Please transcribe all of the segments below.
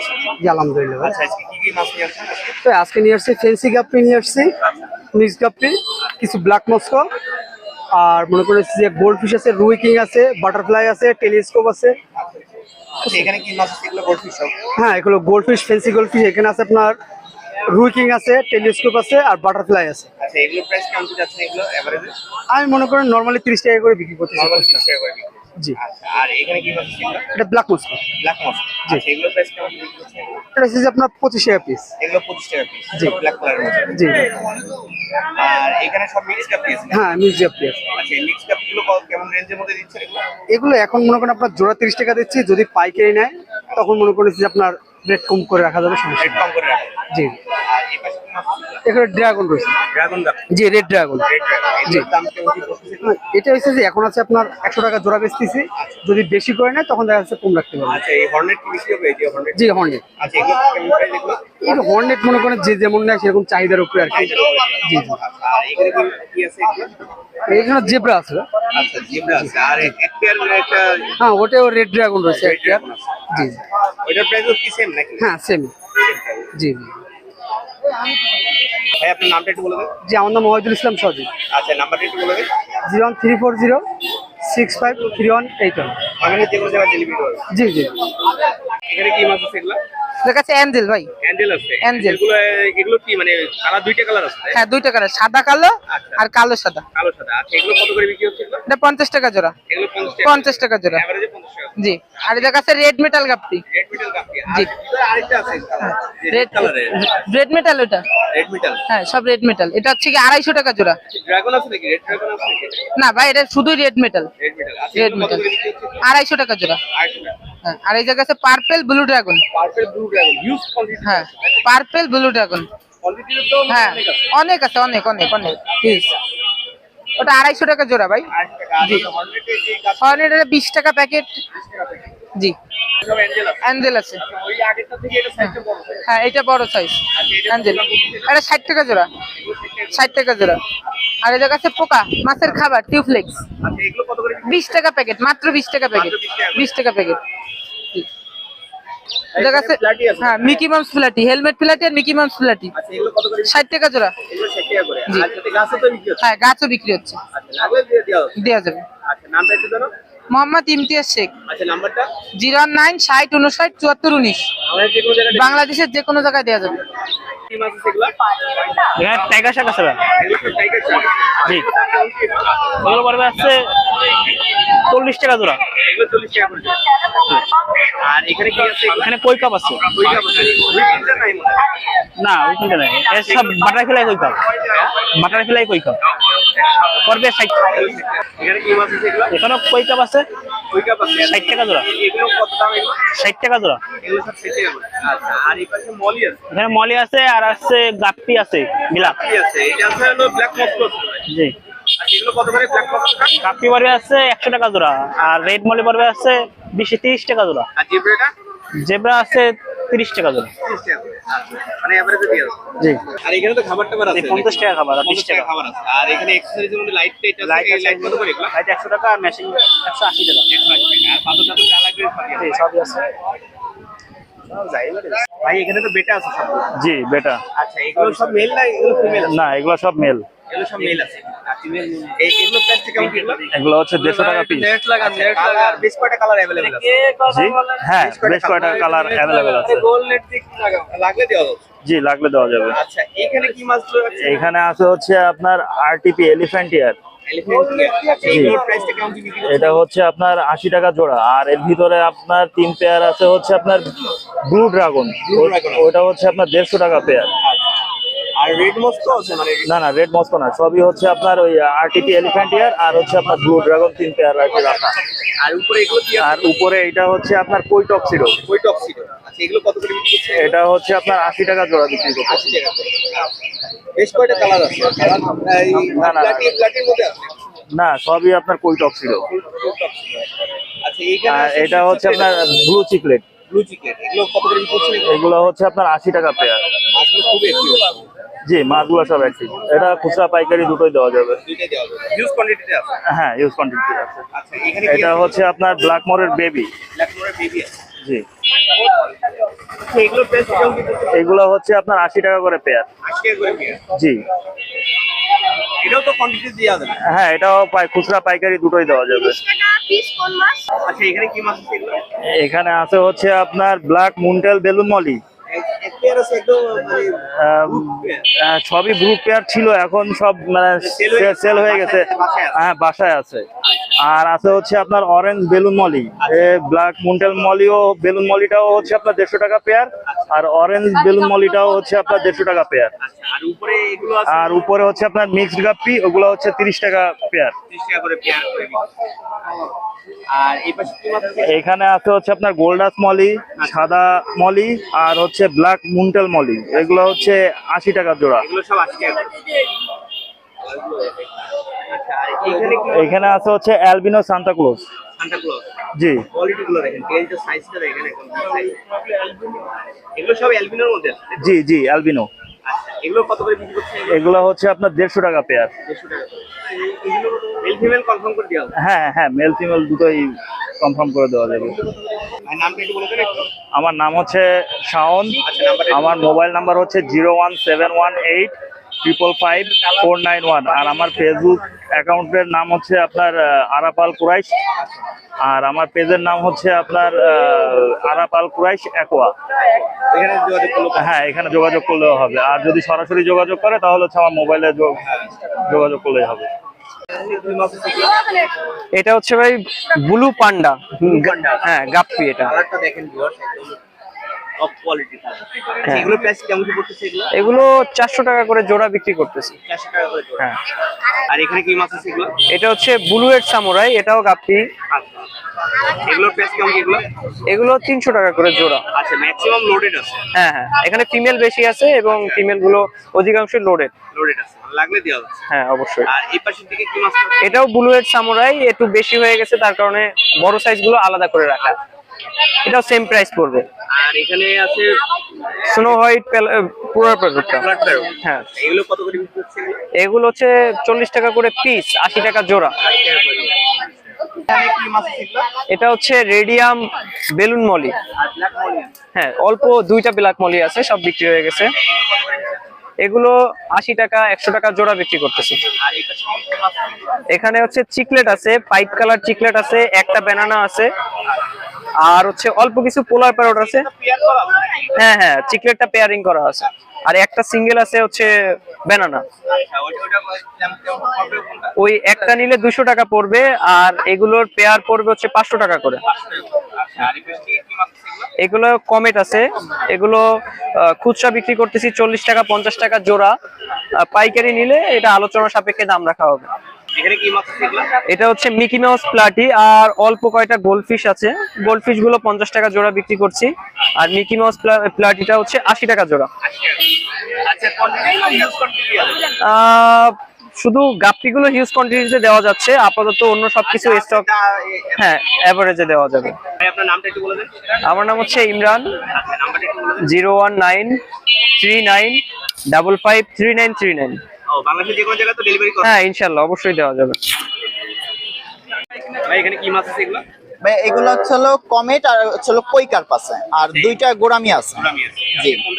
আছেন জি আলহামদুলিল্লাহ। আচ্ছা আজকে কি কি মাছ নিয়ে আসছেন? তো আজকে নিয়ে আসছি ফেন্সি গাপ্পি নিয়ে আসছি মিক্স গাপ্পি কিছু ব্ল্যাক মস্কো আর মনে করেন যে গোল্ড ফিশ আছে রুই কিং আছে বাটারফ্লাই আছে টেলিস্কোপ আছে। আচ্ছা এখানে কি মাছ আছে? এগুলো গোল্ডফিশ সব? হ্যাঁ এগুলো gold fish fancy gold fish এখানে আছে আপনার রুই কিং আছে টেলিস্কোপ আছে আর বাটারফ্লাই আছে। আচ্ছা এগুলো প্রাইস কেমন যাচ্ছে এগুলো এভারেজে আমি মনে করেন নর্মালি তিরিশ টাকা করে বিক্রি করতে নর্মাল টাকা করে বিক্রি। জি। আচ্ছা আর এখানে কি মাছ আছে এগুলো এটা ব্ল্যাক মস্কো ব্ল্যাক মাছ আচ্ছা এগুলো প্রাইস কেমন এটা আপনার পঁচিশ টাকা পিস এগুলো পঁচিশ টাকা পিস জি। ব্ল্যাক কালারের মধ্যে। জি। আর এখানে সব মিক্স কাপি আছে হ্যাঁ মিক্স আচ্ছা মিক্স কাপগুলো ক- কেমন রেঞ্জের মধ্যে দিচ্ছেন এগুলো? এখন মনে করেন আপনার জোড়া তিরিশ টাকা দিচ্ছি যদি পাইকারি নেয় তখন মনে করেন যে আপনার রেট কম করে রাখা যাবে সমস্যা কম করে রাখেন জি। আর এই পাশে? এখানে ড্রাগন রয়েছে। জি রেড ড্রাগন। জি। এটা হচ্ছে যে এখন আছে আপনার একশো টাকা জোড়া বেচতেছি। যদি বেশি করে নেয় তখন দেখা যাচ্ছে কম রাখতে পারবে। আচ্ছা জি হর্নেট আচ্ছা এই হর্নেট মনে করেন যে যেমন নেয় সেরকম চাহিদার উপরে আর কি। জি জি। এখানে জেব্রা আছে আচ্ছা হ্যাঁ ওটাও রেড ড্রাগন রয়েছে জি হ্যাঁ সেম জি জি। ভাই আপনার নামটা একটু বলে দেন। জি আমার নাম মহিদুল ইসলাম সজিব। আচ্ছা নাম্বারটা একটু বলে দেন। Zero one three four zero six five three one eight one. যে কোনো জায়গায় ডেলিভারি করব। জি জি। এখানে কি মাছ আছে এগুলো? এটার কাছে অ্যাঞ্জেল ভাই? হ্যান্ডেল আছে। Angel। এগুলো এগুলো কি মানে কালার দুইটা কালার আছে হ্যাঁ দুইটা কালার সাদা কালো আচ্ছা। আর কালো সাদা। কালো সাদা। আচ্ছা এগুলো কত করে বিক্রি হচ্ছে এটা পঞ্চাশ টাকা জোড়া। এগুলো পঞ্চাশ টাকা। জোড়া। এভারেজে পঞ্চাশ টাকা। জি। আর এটার কাছে red metal guppy red metal জি। আর আরেকটা আছে রেড কালারের রেড মেটাল ওটা রেড মেটাল হ্যাঁ সব রেড মেটাল এটা হচ্ছে কি আড়াইশো টাকা জোড়া। ড্রাগন আছে নাকি? রেড ড্রাগন আছে না ভাই এটা শুধুই রেড মেটাল রেড মেটাল আচ্ছা রেড মেটাল করে বিক্রি হচ্ছে? আড়াইশো টাকা জোড়া। আড়াইশো টাকা। হ্যাঁ আর এই জায়গা আছে purple blue dragon purple blue dragon huge quantity হ্যাঁ পার্পেল ব্লু ড্রাগন কোয়ান্টিটির তো হ্যাঁ অনেক আছে। অনেক অনেক অনেক অনেক ওটা আড়াইশো টাকা জোড়া ভাই। এই হর্নেটের বিশ টাকা প্যাকেট জি। অ্যাঞ্জেল আছে। ওই আগেরটা থেকে এটা সাইজটা বড় হ্যাঁ এটা বড় সাইজ অ্যাঞ্জেল এটা ষাট টাকা জোড়া। ষাট টাকা জোড়া। আর এদের কাছে পোকা মাছের খাবার টিউফ্লেক্স আচ্ছা এগুলো কত করে বিক্রি বিশ টাকা প্যাকেট মাত্র বিশ টাকা প্যাকেট বিশ টাকা। প্যাকেট এদের কাছে হ্যাঁ Mickey Mouse platy helmet platy আর মিকি মাউস ফ্ল্যাটি ষাট টাকা জোড়া। হ্যাঁ গাছও বিক্রি হচ্ছে। আচ্ছা দেওয়া যাবে। আচ্ছা নামটা একটু জানো? মোহাম্মদ ইমতিয়াজ শেখ। আচ্ছা নাম্বারটা? জিরো নাইন ষাট উনষাট চুয়াত্তর উনিশ। আমাদের যে কোনো জায়গায় বাংলাদেশের যে কোনো জায়গায় দেওয়া যাবে। এখানে টাইগার শাক আছে জি। পড়বে আসছে চল্লিশ টাকা জোড়া। আর এখানে কি আছে? এখানে কই কাপ। না ওইখানটা নাই। সব কই কাপ কই কাপ পড়বে ষাট। এখানে কই কাপ আছে? আছে। ষাট টাকা জোড়া। টাকা জোড়া। এখানে মলি আছে আর আছে গাপ্পি আছে বিলাক জি। গাপ্পি পড়বে আছে একশো টাকা জোড়া আর রেড মলি পড়বে আছে বিশ তিরিশ টাকা জোড়া। জেব্রা আছে তিরিশ টাকা জোড়া। 30 টাকা করে মানে এভারেজে দিয়ে জি। আর এখানে তো খাবার টাবার আছে পঞ্চাশ টাকা খাবার আর 50 টাকা। খাবার আছে। আর এখানে এক্সারসাইজের মধ্যে লাইট টাইট আছে লাইট লাইট কত করে এগুলো? লাইট একশো টাকা আর মেশিন একশো আশি টাকা। 180 টাকা। আর পাতা যা লাগবে সবই জি সবই আছে। ভাই এখানে তো বেটা আছে সব। জি বেটা আচ্ছা এগুলো সব মেল না এগুলো ফিমেল না এগুলো সব মেল এগুলো সব মেল আছে আর ফিমেল এই এগুলো প্রাইস কেমন কি এগুলো এগুলো হচ্ছে দেড়শো টাকা পিস নেট লাগা নেট লাগা বেশ কয়টা কালার अवेलेबल আছে জি হ্যাঁ বেশ কয়টা কালার অ্যাভেলেবেল আছে গোল নেট দিয়ে কি লাগা লাগলে দেওয়া যাবে জি লাগলে দেওয়া যাবে আচ্ছা এখানে কি মাছগুলো আছে এখানে আছে হচ্ছে আপনার আরটিপি এলিফ্যান্ট ইয়ার এলিফ্যান্ট আচ্ছা এগুলোর প্রাইসটা কেমন কি বিক্রি করছেন? এটা হচ্ছে আপনার আশি টাকা জোড়া আর এর ভিতরে আপনার তিন পেয়ার আছে হচ্ছে আপনার ব্লু ড্রাগন dragon। ওটা হচ্ছে আপনার দেড়শো টাকা পেয়ার আর রেড মস্কো আছে মানে না না রেড মস্কো না সবই হচ্ছে আপনার ওই আরটিপি এলিফ্যান্ট ইয়ার আর হচ্ছে আপনার ব্লু ড্রাগন তিন পেয়ার আর কি রাখা। আর উপরে এগুলো কি আর উপরে এটা হচ্ছে আপনার কই ওই টপ ছিল। আচ্ছা এগুলো কত করে বিক্রি এটা হচ্ছে আপনার আশি টাকা জোড়া বিক্রি করছে আশি টাকা বেশ কয়টা কালার আছে? এই না, না। প্লাটির মধ্যে আছে? না সবই আপনার কই টক্সিডো আচ্ছা এটা হচ্ছে আপনার ব্লু চিকলেট ব্লু চিকেন এগুলো কত করে বিক্রি এগুলো? এগুলো হচ্ছে আপনার আশি টাকা পেয়ার মাছগুলো জি মাছগুলো সব একটি এটা খুচরা পাইকারি দুটোই দেওয়া যাবে। দুইটাই দেওয়া যাবে। হিউজ কোয়ান্টিটিতে আছে? হ্যাঁ ইউজ কোয়ান্টিটি আছে। আচ্ছা এখানে এটা হচ্ছে আপনার ব্ল্যাক মরের বেবি ব্ল্যাক মোরের বেবি জি। আচ্ছা এগুলো হচ্ছে আপনার আশি টাকা করে পেয়ার আশি টাকা করে পেয়ার জি। এটাও তো কোয়ান্টিটি দেওয়া যাবে। হ্যাঁ এটাও খুচরা পাইকারি দুটোই দেওয়া যাবে। আচ্ছা এখানে কি মাছ আছে এগুলো? এখানে আছে হচ্ছে আপনার ব্ল্যাক মুন্টেল বেলুন মলি। এক- এক পেয়ার আছে একদম মানে সবই গ্রুপ পেয়ার ছিল এখন সব মানে সেল হয়ে গেছে। হ্যাঁ বাসায় আছে। আর আছে হচ্ছে আপনার অরেঞ্জ বেলুন মলি। ব্ল্যাক মুন্টেল মলিও বেলুন মলিটাও হচ্ছে আপনার দেড়শো টাকা পেয়ার আর অরেঞ্জ বেলুন মলিটাও হচ্ছে আপনার দেড়শো টাকা পেয়ার আর উপরে আর উপরে হচ্ছে আপনার মিক্সড গাপ্পি ওগুলো হচ্ছে তিরিশ টাকা পেয়ার 30 টাকা করে পেয়ার করে বিক্রি। আর এই পাশে কি মাছ আছে? এখানে আছে হচ্ছে আপনার গোল্ডাস মলি সাদা মলি আর হচ্ছে ব্ল্যাক মুন্টেল মলি। এগুলো হচ্ছে আশি টাকা জোড়া। এগুলো সব 80 টাকা করে। আর এখানে আছে হচ্ছে albino Santa Claus. Santa Claus. জি। কোয়ালিটি গুলো দেখেন টেলটা সাইজটা দেখেন এখন এগুলো সব অ্যালবিনোর মধ্যে জি জি অ্যালবিনো। আচ্ছা এগুলো হচ্ছে আপনার দেড়শো টাকা পেয়ার 150 টাকা এগুলো মেল ফিমেল কনফার্ম করে দেওয়া হ্যাঁ হ্যাঁ মেল ফিমেল দুটোই কনফার্ম করে দেওয়া যাবে। আমার নাম হচ্ছে শাওন। আচ্ছা, আমার মোবাইল নাম্বার হচ্ছে zero one seven one eight triple five four nine one আর আমার ফেসবুক অ্যাকাউন্টের নাম হচ্ছে আপনার আরাপাল কুরাইশ। আর আমার পেজের নাম হচ্ছে আপনার আরাপাল কুরাইশ একোয়া এখানে যোগাযোগ করল হ্যাঁ এখানে যোগাযোগ করলেও হবে। আর যদি সরাসরি যোগাযোগ করে তাহলে হচ্ছে আমার মোবাইলে যোগ- যোগাযোগ করলেই হবে। এটা হচ্ছে ভাই ব্লু পান্ডা। হ্যাঁ গাপ্পি এটা। দেখেন টপ কোয়ালিটি আচ্ছা এগুলো প্রাইস কেমন কি পড়তেছে এগুলো? এগুলো চারশো টাকা করে জোড়া বিক্রি করতেছি। 400 টাকা করে জোড়া। হ্যাঁ। আর এখানে কি মাছ আছে এগুলো? এটা হচ্ছে ব্লুয়েট সামুরাই এটাও গাপ্পি। আচ্ছা। এগুলোর প্রাইস কেমন কি এগুলো? এগুলো তিনশো টাকা করে জোড়া। আচ্ছা ম্যাক্সিমাম লোডেড আছে। হ্যাঁ হ্যাঁ। এখানে ফিমেল বেশি আছে এবং ফিমেলগুলো অধিকাংশ লোডেড লোডেড আছে। লাগলে দেওয়া যাচ্ছে। হ্যাঁ অবশ্যই। আর এই পাশের দিকে কি মাছ? এটাও সামুরাই একটু বেশি হয়ে গেছে তার কারণে বড় সাইজগুলো আলাদা করে রাখা। এটাও সেম প্রাইস পড়বে। আর এখানে আছে স্নো হোয়াইট পুরো প্রোডাক্টটা হ্যাঁ। এগুলো কত করে বিক্রি হচ্ছে? এগুলো হচ্ছে চল্লিশ টাকা করে পিস আশি টাকা জোড়া। এটা হচ্ছে রেডিয়াম বেলুন মলি হ্যাঁ অল্প দুইটা ব্ল্যাক মলি আছে সব বিক্রি হয়ে গেছে। এগুলো আশি টাকা একশো টাকা জোড়া বিক্রি করতেছি? এখানে হচ্ছে চিকলেট আছে পাইপ কালার চিকলেট আছে একটা ব্যানানা আছে। আর হচ্ছে অল্প কিছু পোলার প্যারট আছে? হ্যাঁ হ্যাঁ চিকলেটটা পেয়ারিং করা আছে। আর একটা সিঙ্গেল আছে হচ্ছে ব্যানানা ওই একটা নিলে দুশো টাকা পড়বে, আর এগুলোর পেয়ার পড়বে হচ্ছে পাঁচশো টাকা করে। এগুলো কমেট আছে। এগুলো খুচরা বিক্রি করতেছি চল্লিশ টাকা, পঞ্চাশ টাকা জোড়া। পাইকারি নিলে এটা আলোচনা সাপেক্ষে দাম রাখা হবে। এটা হচ্ছে মিকি মাউস প্লাটি আর অল্প কয়টা গোল্ডফিশ আছে। গোল্ডফিশগুলো পঞ্চাশ টাকা জোড়া বিক্রি করছি আর মিকি মাউস প্লাটিটা হচ্ছে আশি টাকা জোড়া। আচ্ছা শুধু গাপ্পিগুলো হিউজ কোয়ান্টিটিতে দেওয়া যাচ্ছে আপাতত অন্য সবকিছু স্টক হ্যাঁ অ্যাভারেজে দেওয়া যাবে। আমার নাম হচ্ছে ইমরান। আচ্ছা zero one nine three nine double five three nine three nine. বাংলাদেশের যে কোনো জায়গায় তো ডেলিভারি করে হ্যাঁ ইনশাল্লাহ অবশ্যই দেওয়া যাবে। ভাই এখানে কি মাছ আছে এগুলো? ভাই এগুলো হচ্ছে হলো কমেট আর হচ্ছে হলো কই কার্প আছে। আর দুইটা গোড়ামি আছে। জি। কেমন?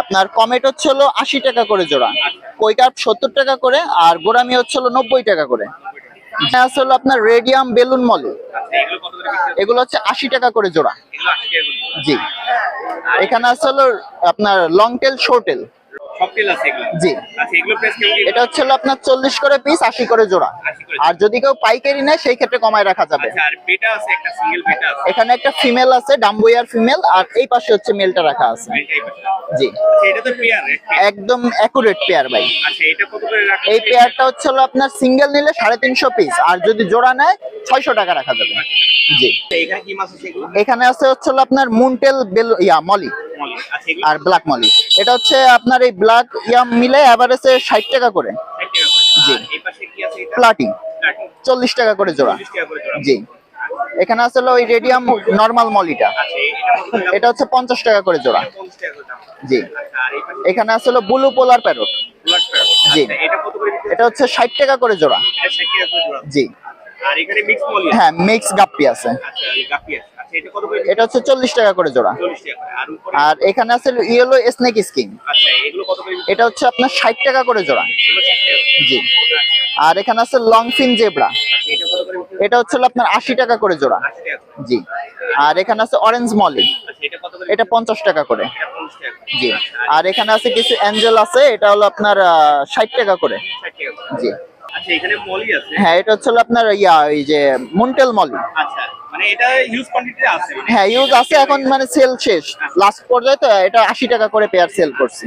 আপনার কমেট হচ্ছে হলো আশি টাকা করে জোড়া। কই কার্প সত্তর টাকা করে আর গোড়ামি হচ্ছে হলো নব্বই টাকা করে। হলো আপনার রেডিয়াম বেলুন মলি। আচ্ছা এগুলো কত করে বিক্রি হচ্ছে? আশি টাকা করে জোড়া। এগুলো 80 টাকা করে। জি। এখানে আছে হলো আপনার long tail short tail cocktail আছে এগুলো? জি। আচ্ছা এগুলো প্রাইস কেমন কি? এটা হচ্ছে আপনার চল্লিশ করে পিস আশি করে জোড়া। আর যদি কেউ পাইকারি নেয় সেই ক্ষেত্রে কমায় রাখা যাবে। আচ্ছা আর বেটা আছে একটা সিঙ্গেল বেটা আছে? এখানে একটা ফিমেল আছে ডাম্বুয়ার ফিমেল আর এই পাশে হচ্ছে মেলটা রাখা আছে। জি। আচ্ছা এটা তো পেয়ার একদম অ্যাকুরেট পেয়ার ভাই। আচ্ছা এটা কত করে রাখা এই পেয়ারটা হচ্ছে আপনার সিঙ্গেল নিলে সাড়ে তিনশো পিস আর যদি জোড়া নেয় ছয়শো টাকা রাখা যাবে। জি। এখানে কি মাছ আছে এখানে আছে হচ্ছে আপনার মুনটেল বেল ইয়া মলি আচ্ছা আর ব্ল্যাক মলি। এটা হচ্ছে আপনার এই ব্ল্যাক ইয়াম মিলে অ্যাভারেজে ষাট টাকা করে। 60 জি। প্লাটিং 30 চল্লিশ টাকা করে জোড়া। 40 টাকা করে জোড়া। জি। এখানে আছে হলো ওই রেডিয়াম নর্মাল মলিটা। আচ্ছা এটা হচ্ছে পঞ্চাশ টাকা করে জোড়া। 50 টাকা করে দাম। জি। আচ্ছা এখানে আছে হলো ব্লু পোলার প্যারট জি। আচ্ছা এটা হচ্ছে ষাট টাকা করে জোড়া। এটা 60 টাকা করে জোড়া। জি। হ্যাঁ মিক্স গাপ্পি আছে। আচ্ছা গাপি আছে। আচ্ছা এটা হচ্ছে চল্লিশ টাকা করে জোড়া। আর এখানে আছে ইয়েলো স্নেক স্কিন আচ্ছা করে? এটা হচ্ছে আপনার ষাট টাকা করে জোড়া। জি। আর এখানে আছে লং ফিন জেব্রা এটা হচ্ছে আপনার আশি টাকা করে জোড়া। জি। আর এখানে আছে অরেঞ্জ মলি আচ্ছা এটা করে? এটা পঞ্চাশ টাকা করে। জি। আর এখানে আছে কিছু অ্যাঞ্জেল আছে এটা হলো আপনার ষাট টাকা করে। জি। আচ্ছা মলি হ্যাঁ এটা হচ্ছে আপনার ইয়া ওই যে মুন্টেল মলি আচ্ছা। মানে মানে হ্যাঁ ইউজ আছে এখন মানে সেল শেষ। লাস্ট পর্যায়ে তো এটা আশি টাকা করে পেয়ার সেল করছি।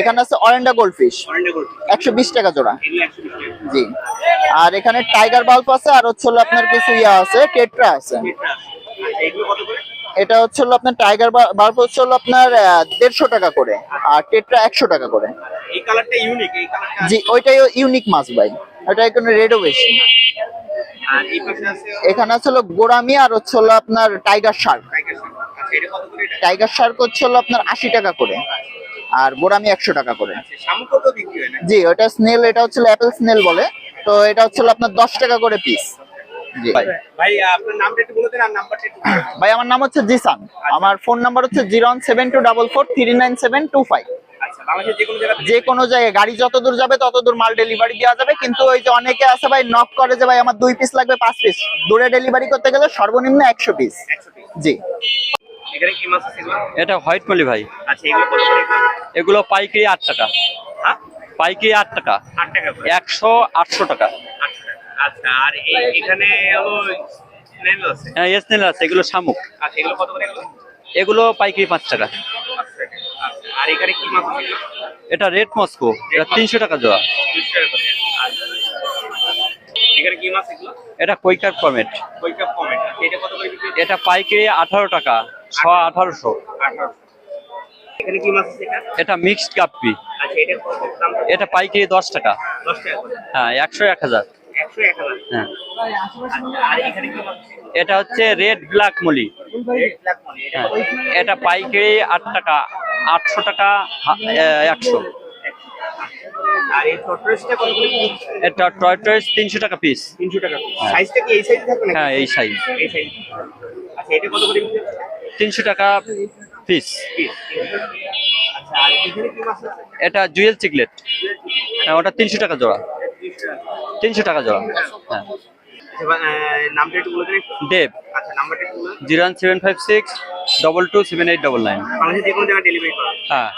এখানে আছে অরেন্ডা গোল্ডফিশ গোল্ড একশো বিশ টাকা জোড়া। জি। আর এখানে টাইগার বাল্ব আছে আর হচ্ছে আপনার কিছু ইয়া আছে টেট্রা আছে। এটা হচ্ছে হলো আপনার টাইগার বাল্ব হচ্ছে হলো আপনার দেড়শো টাকা করে আর টেট্রা একশো টাকা করে। জি ওইটাই ইউনিক মাছ ভাই। ওটা কোনো রেডও বেশি। এখানে আছে হলো গোরামি আর হচ্ছে হলো আপনার টাইগার শার্ক টাইগার শার্ক আচ্ছা হচ্ছে হলো আপনার আশি টাকা করে। আর গোরামি একশো টাকা করে। আচ্ছা জি ওটা স্নেল এটা হচ্ছে অ্যাপেল স্নেল বলে। তো এটা হচ্ছে আপনার দশ টাকা করে পিস ভাই আমার নাম হচ্ছে জিসান। আমার ফোন নাম্বার হচ্ছে zero seven two double four three nine seven two five. আচ্ছা যে কোনো জায়গায় গাড়ি যত দূর যাবে তত দূর মাল ডেলিভারি দেওয়া যাবে। কিন্তু ওই যে অনেকে আছে ভাই নক করে যে ভাই আমার দুই পিস লাগবে পাঁচ পিস দূরে ডেলিভারি করতে গেলে সর্বনিম্ন একশো পিস জি। এখানে কি মাছ আছে এগুলো? এটা হোয়াইট মলি ভাই। আচ্ছা এগুলো কত করে? এগুলো? এগুলো পাইকারি আট টাকা। হ্যাঁ? পাইকারি আট টাকা। একশো আটশো টাকা। আচ্ছা আর এখানে হলো স্নেল আছে? হ্যাঁ এগুলো শামুক। আচ্ছা এগুলো কত করে এগুলো? এগুলো পাইকারি পাঁচ টাকা। আর এখানে কি মাছ আছে? এটা রেড মস্কো এটা তিনশো টাকা জোড়া। এখানে কি মাছ এগুলো? এটা কৈকার ফরমেট এটা কত করে বিক্রি এটা পাইকারি আঠারো টাকা ছ আঠারোশো। আঠারোশো। এখানে কি মাছ আছে এটা এটা মিক্সড কাপ্পি। আচ্ছা এটা কত? দাম এটা পাইকারি দশ টাকা। দশ টাকা হ্যাঁ একশো এক হাজার। একশো এক হাজার। হ্যাঁ। আচ্ছা, আর এখানে কি মাছ আছে? এটা হচ্ছে রেড ব্ল্যাক মলি। হ্যাঁ এটা পাইকারি আট টাকা। আটশো টাকা একশো। এটা টয় টয়েস তিনশো টাকা পিস তিনশো টাকা সাইজটা কি এই সাইজ থাকবে হ্যাঁ এই সাইজ এই সাইজ আচ্ছা এটা কত করে তিনশো টাকা পিস Piece, 300 টাকা। আর এখানে কি মাছ আছে? এটা জুয়েল চিকলেট। হ্যাঁ ওটা তিনশো টাকা জোড়া। তিনশো টাকা জোড়া। হ্যাঁ। আচ্ছা। দেব। আচ্ছা। Zero one seven five six double two seven eight double nine হ্যাঁ।